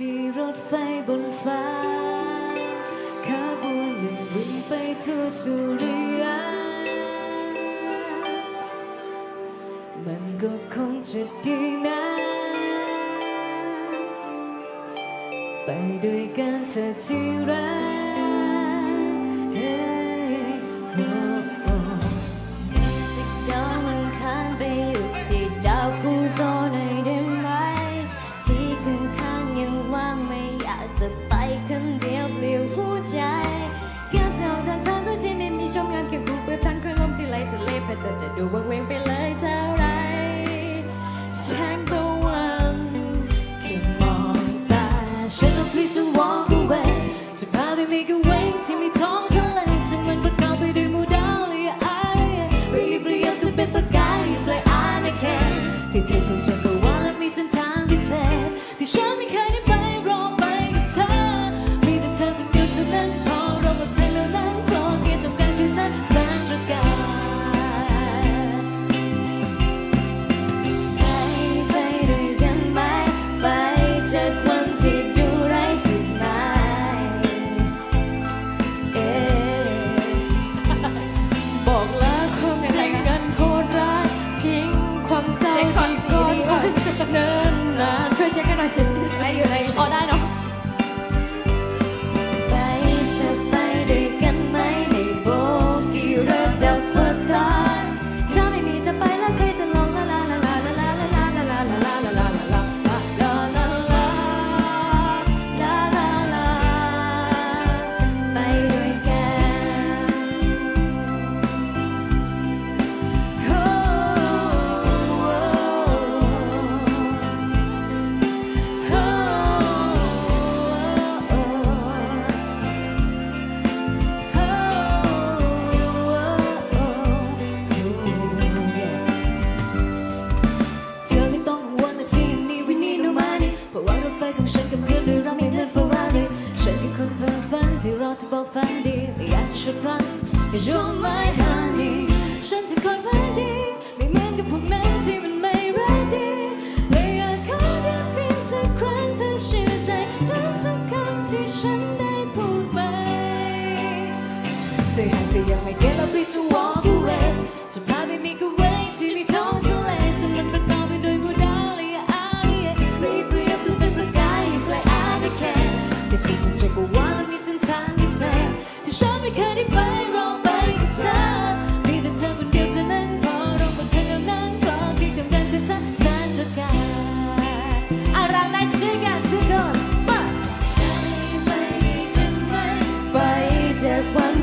มีรถไฟบนฟ้าขบวนหนึ่งวิ่งไปทั่วสุริยา มันก็คงจะดีนะ ไปด้วยกันเธอที่รัก ไฟกังฉันกับเพื่อนด้วยรามีเหมือฟอร์รารี่ฉันคือคนเพ้อฝันที่รอเธอบอกฝันดีไม่อยากจะฉุดรั้ง Cause you're Vẫn